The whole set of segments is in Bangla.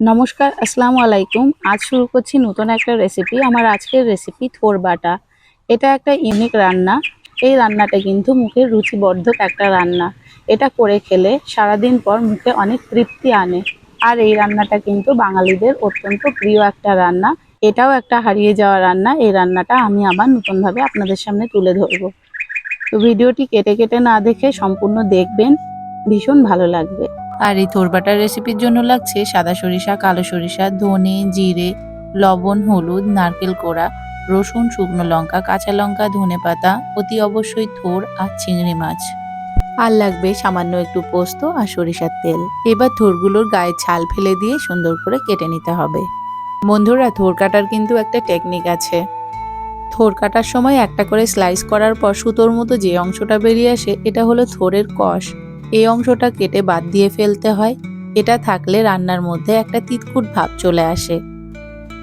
নমস্কার, আসসালামু আলাইকুম। আজ শুরু করছি নতুন একটা রেসিপি আমার আজকের রেসিপি থোর বাটা। এটা একটা ইউনিক রান্না। এই রান্নাটা কিন্তু মুখের রুচিবর্ধক একটা রান্না। এটা করে খেলে সারাদিন পর মুখে অনেক তৃপ্তি আনে। আর এই রান্নাটা কিন্তু বাঙালিদের অত্যন্ত প্রিয় একটা রান্না। এটাও একটা হারিয়ে যাওয়া রান্না। এই রান্নাটা আমি আবার নতুনভাবে আপনাদের সামনে তুলে ধরবো। তো ভিডিওটি কেটে কেটে না দেখে সম্পূর্ণ দেখবেন। ভীষণ ভালো লাগবে। আর এই থোরবাটার রেসিপির জন্য লাগছে সাদা সরিষা, কালো সরিষা, ধনে, জিরে, লবণ, হলুদ, নারকেল কোড়া, রসুন, শুকনো লঙ্কা, কাঁচা লঙ্কা, ধনে পাতা, অতি অবশ্যই থোর আর চিংড়ি মাছ। আর লাগবে সামান্য একটু পোস্ত আর সরিষার তেল। এবার থোরগুলোর গায়ে ছাল ফেলে দিয়ে সুন্দর করে কেটে নিতে হবে। বন্ধুরা, থোর কাটার কিন্তু একটা টেকনিক আছে। থোর কাটার সময় একটা করে স্লাইস করার পর সুতোর মতো যে অংশটা বেরিয়ে আসে, এটা হলো থোরের কষ। এই অংশটা কেটে বাদ দিয়ে ফেলতে হয়। এটা থাকলে রান্নার মধ্যে একটা তিতকুট ভাব চলে আসে।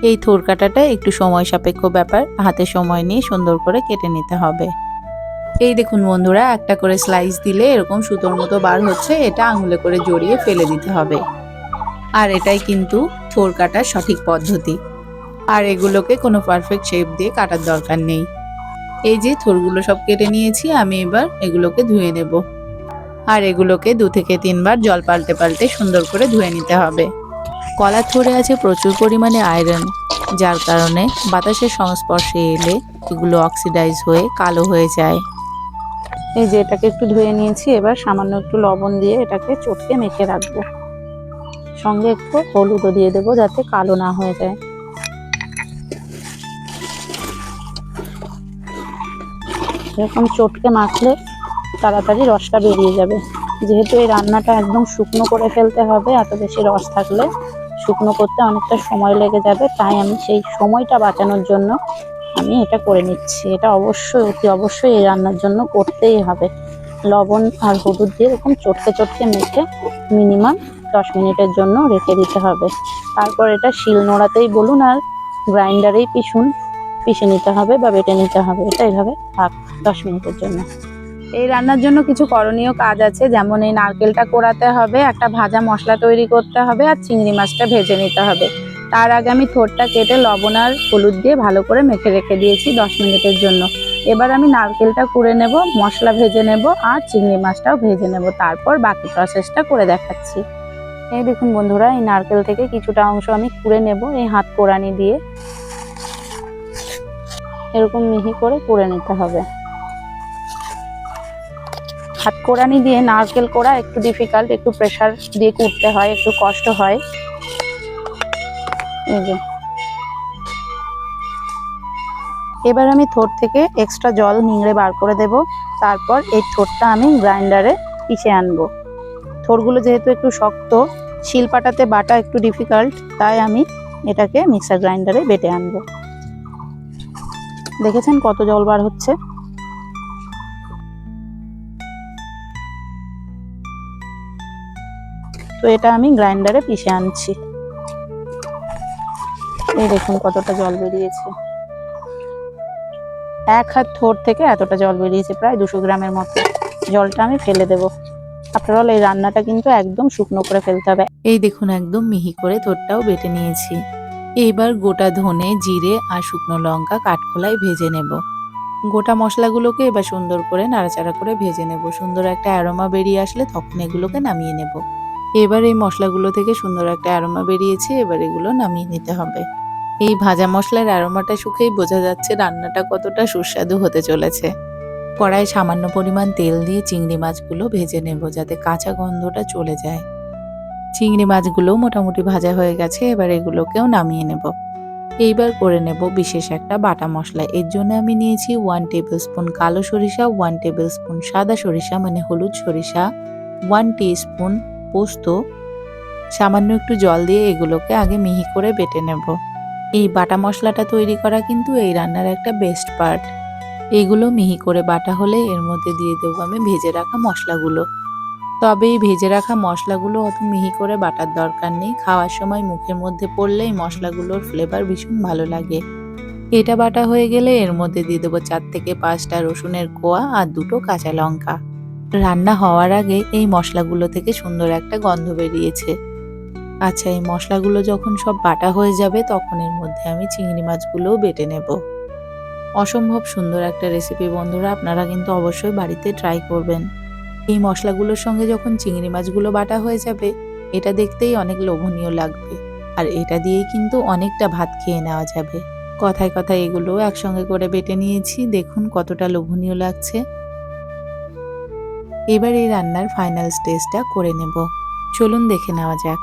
এই থোর কাটাটা একটু সময় সাপেক্ষ ব্যাপার। হাতে সময় নিয়ে সুন্দর করে কেটে নিতে হবে। এই দেখুন বন্ধুরা, একটা করে স্লাইস দিলে এরকম সুতোর মতো বার হচ্ছে। এটা আঙুলে করে জড়িয়ে ফেলে দিতে হবে। আর এটাই কিন্তু থোর কাটার সঠিক পদ্ধতি। আর এগুলোকে কোনো পারফেক্ট শেপ দিয়ে কাটার দরকার নেই। এই যে থোরগুলো সব কেটে নিয়েছি, আমি এবার এগুলোকে ধুয়ে নেব। আর এগুলোকে দু থেকে তিনবার জল পাল্টে পাল্টে সুন্দর করে ধুয়ে নিতে হবে। কলা থরে আছে প্রচুর পরিমাণে আয়রন, যার কারণে বাতাসের সংস্পর্শে এলে এগুলো অক্সিডাইজ হয়ে কালো হয়ে যায়। এই যে এটাকে একটু ধুয়ে নিয়েছি, এবার সামান্য একটু লবণ দিয়ে এটাকে চটকে মেখে রাখব। সঙ্গে একটু হলুদও দিয়ে দেবো যাতে কালো না হয়ে যায়। এরকম চটকে মাখলে তাড়াতাড়ি রসটা বেরিয়ে যাবে। যেহেতু এই রান্নাটা একদম শুকনো করে ফেলতে হবে, এত বেশি রস থাকলে শুকনো করতে অনেকটা সময় লেগে যাবে, তাই আমি সেই সময়টা বাঁচানোর জন্য আমি এটা করে নিচ্ছি। এটা অবশ্যই, অতি অবশ্যই এই রান্নার জন্য করতেই হবে। লবণ আর হলুদ দিয়ে এরকম চটকে চটকে মেখে মিনিমাম দশ মিনিটের জন্য রেখে দিতে হবে। তারপর এটা শিল নোড়াতেই বলুন আর গ্রাইন্ডারেই পিসুন পিষে নিতে হবে বা বেটে নিতে হবে। এটা এইভাবে থাক দশ মিনিটের জন্য। এই রান্নার জন্য কিছু করণীয় কাজ আছে, যেমন এই নারকেলটা কোড়াতে হবে, একটা ভাজা মশলা তৈরি করতে হবে আর চিংড়ি মাছটা ভেজে নিতে হবে। তার আগে আমি থোরটা কেটে লবণ আর হলুদ দিয়ে ভালো করে মেখে রেখে দিয়েছি দশ মিনিটের জন্য। এবার আমি নারকেলটা কুড়ে নেব, মশলা ভেজে নেব আর চিংড়ি মাছটাও ভেজে নেব। তারপর বাকি প্রসেসটা করে দেখাচ্ছি। এই দেখুন বন্ধুরা, এই নারকেল থেকে কিছুটা অংশ আমি কুড়ে নেব এই হাত কোড়ানি দিয়ে। এরকম মিহি করে কুড়ে নিতে হবে। হাত কোড়ানি দিয়ে নারকেল কোড়া একটু ডিফিকাল্ট একটু প্রেশার দিয়ে কুটতে হয়, একটু কষ্ট হয়। এই যে। এবার আমি থোর থেকে এক্সট্রা জল নিংড়ে বার করে দেব। তারপর এই থোরটা আমি গ্রাইন্ডারে পিষে আনব। থোরগুলো যেহেতু একটু শক্ত শিল পাটাতে বাটা একটু ডিফিকাল্ট তাই আমি এটাকে মিক্সার গ্রাইন্ডারে বেটে আনব। দেখেছেন কত জল বার হচ্ছে? তো এটা আমি গ্রাইন্ডারে পিষে আনছি। এই দেখুন কতটা জল বেরিয়েছে। এক হাত থোর থেকে এতটা জল বেরিয়েছে, প্রায় দুশো গ্রামের মতো। জলটা আমি ফেলে দেব। আফটার অল এই রান্নাটা কিন্তু একদম শুকনো করে ফেলতে হবে। এই দেখুন একদম মিহি করে থোরটাও বেটে নিয়েছি। এইবার গোটা ধনে, জিরে আর শুকনো লঙ্কা কাঠখোলায় ভেজে নেব। গোটা মশলাগুলোকে এবার সুন্দর করে নাড়াচাড়া করে ভেজে নেব। সুন্দর একটা অ্যারোমা বেরিয়ে আসলে তখন এগুলোকে নামিয়ে নেব। এবার এই মশলাগুলো থেকে সুন্দর একটা অ্যারোমা বেরিয়েছে, এবার এগুলো নামিয়ে নিতে হবে। এই ভাজা মশলার অ্যারোমাটা শুকেই বোঝা যাচ্ছে রান্নাটা কতটা সুস্বাদু হতে চলেছে। কড়াই সামান্য পরিমাণ তেল দিয়ে চিংড়ি মাছগুলো ভেজে নেব যাতে কাঁচা গন্ধটা চলে যায়। চিংড়ি মাছগুলো মোটামুটি ভাজা হয়ে গেছে, এবার এগুলোকেও নামিয়ে নেব। এইবার করে নেব বিশেষ একটা বাটা মশলা। এর জন্য আমি নিয়েছি ওয়ান টেবিল স্পুন কালো সরিষা ওয়ান টেবিল স্পুন সাদা সরিষা মানে হলুদ সরিষা ওয়ান টি স্পুন পোস্ত, সামান্য একটু জল দিয়ে এগুলোকে আগে মিহি করে বেটে নেব। এই বাটা মশলাটা তৈরি করা কিন্তু এই রান্নার একটা বেস্ট পার্ট এগুলো মিহি করে বাটা হলে এর মধ্যে দিয়ে দেবো আমি ভেজে রাখা মশলাগুলো। তবে এই ভেজে রাখা মশলাগুলো অত মিহি করে বাটার দরকার নেই। খাওয়ার সময় মুখের মধ্যে পড়লে এই মশলাগুলোর ফ্লেভার ভীষণ ভালো লাগে। এটা বাটা হয়ে গেলে এর মধ্যে দিয়ে দেবো চার থেকে পাঁচটা রসুনের কোয়া আর দুটো কাঁচা লঙ্কা। রান্না হওয়ার আগে এই মশলাগুলো থেকে সুন্দর একটা গন্ধ বেরিয়েছে। আচ্ছা এই মশলাগুলো যখন সব বাটা হয়ে যাবে, তখন এর মধ্যে আমি চিংড়ি মাছগুলোও বেটে নেব। অসম্ভব সুন্দর একটা রেসিপি বন্ধুরা, আপনারা কিন্তু অবশ্যই বাড়িতে ট্রাই করবেন। এই মশলাগুলোর সঙ্গে যখন চিংড়ি মাছগুলো বাটা হয়ে যাবে, এটা দেখতেই অনেক লোভনীয় লাগবে। আর এটা দিয়েই কিন্তু অনেকটা ভাত খেয়ে নেওয়া যাবে। কথায় কথায় এগুলো একসঙ্গে করে বেটে নিয়েছি। দেখুন কতটা লোভনীয় লাগছে। এবার এই রান্নার ফাইনাল স্টেজটা করে নেব। চলুন দেখে নেওয়া যাক।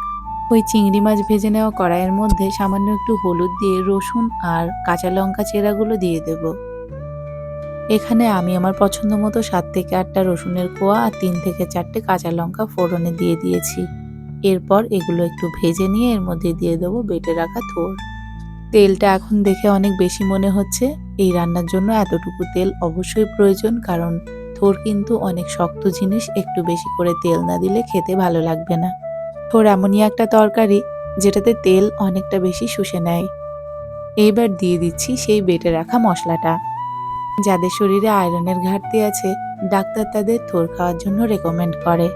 ওই চিংড়ি মাছ ভেজে নেওয়া কড়াইয়ের মধ্যে সামান্য একটু হলুদ দিয়ে রসুন আর কাঁচা লঙ্কা চেরাগুলো দিয়ে দেব। এখানে আমি আমার পছন্দ মতো সাত থেকে আটটা রসুনের কোয়া আর তিন থেকে চারটে কাঁচা লঙ্কা ফোড়নে দিয়ে দিয়েছি। এরপর এগুলো একটু ভেজে নিয়ে এর মধ্যে দিয়ে দেবো বেটে রাখা থোর। তেলটা এখন দেখে অনেক বেশি মনে হচ্ছে। এই রান্নার জন্য এতটুকু তেল অবশ্যই প্রয়োজন, কারণ থোর কিন্তু অনেক শক্ত জিনিস, একটু বেশি করে তেল না দিলে খেতে ভালো লাগবে না। থোর এমনই একটা তরকারি, যেটাতে তেল অনেকটা বেশি শুষে নেয়। এইবার দিয়ে দিচ্ছি সেই বেটে রাখা মশলাটা। যাদের শরীরে আয়রনের ঘাটতি আছে, ডাক্তার তাদের থোর খাওয়ার জন্য রেকমেন্ড করে।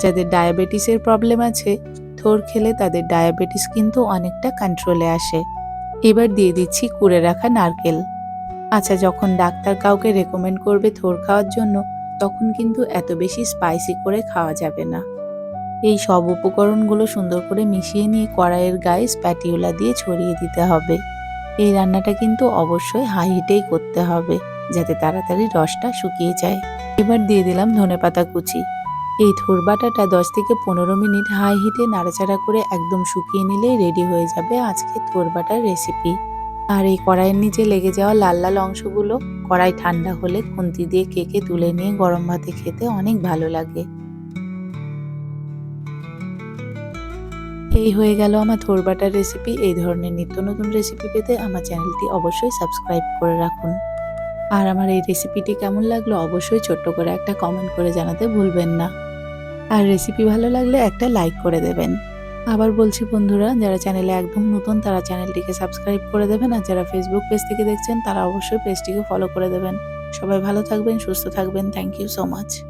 যাদের ডায়াবেটিসের প্রবলেম আছে, থোর খেলে তাদের ডায়াবেটিস কিন্তু অনেকটা কন্ট্রোলে আসে। এবার দিয়ে দিচ্ছি কুড়ে রাখা নারকেল। আচ্ছা যখন ডাক্তার কাউকে রেকমেন্ড করবে থোর খাওয়ার জন্য, তখন কিন্তু এত বেশি স্পাইসি করে খাওয়া যাবে না। এই সব উপকরণগুলো সুন্দর করে মিশিয়ে নিয়ে কড়াইয়ের গায়ে স্প্যাটিউলা দিয়ে ছড়িয়ে দিতে হবে। এই রান্নাটা কিন্তু অবশ্যই হাই হিটেই করতে হবে, যাতে তাড়াতাড়ি রসটা শুকিয়ে যায়। এবার দিয়ে দিলাম ধনেপাতা কুচি। এই থোর বাটাটা দশ থেকে পনেরো মিনিট হাই হিটে নাড়াচাড়া করে একদম শুকিয়ে নিলেই রেডি হয়ে যাবে আজকে থোর বাটার রেসিপি আর এই কড়াইয়ের নিচে লেগে যাওয়া লাল লাল অংশগুলো কড়াই ঠান্ডা হলে খুন্তি দিয়ে কেকে তুলে নিয়ে গরম ভাতে খেতে অনেক ভালো লাগে। এই হয়ে গেল আমার থোর বাটার রেসিপি। এই ধরনের নিত্য নতুন রেসিপি পেতে আমার চ্যানেলটি অবশ্যই সাবস্ক্রাইব করে রাখুন। আর আমার এই রেসিপিটি কেমন লাগল অবশ্যই ছোট্ট করে একটা কমেন্ট করে জানাতে ভুলবেন না। আর রেসিপি ভালো লাগলে একটা লাইক করে দেবেন। আবার বলছি বন্ধুরা, যারা চ্যানেলে একদম নতুন, তারা চ্যানেলটিকে সাবস্ক্রাইব করে দেবেন আর যারা ফেসবুক পেজ থেকে দেখছেন, তারা অবশ্যই পেজটিকে ফলো করে দেবেন। সবাই ভালো থাকবেন, সুস্থ থাকবেন। Thank you so much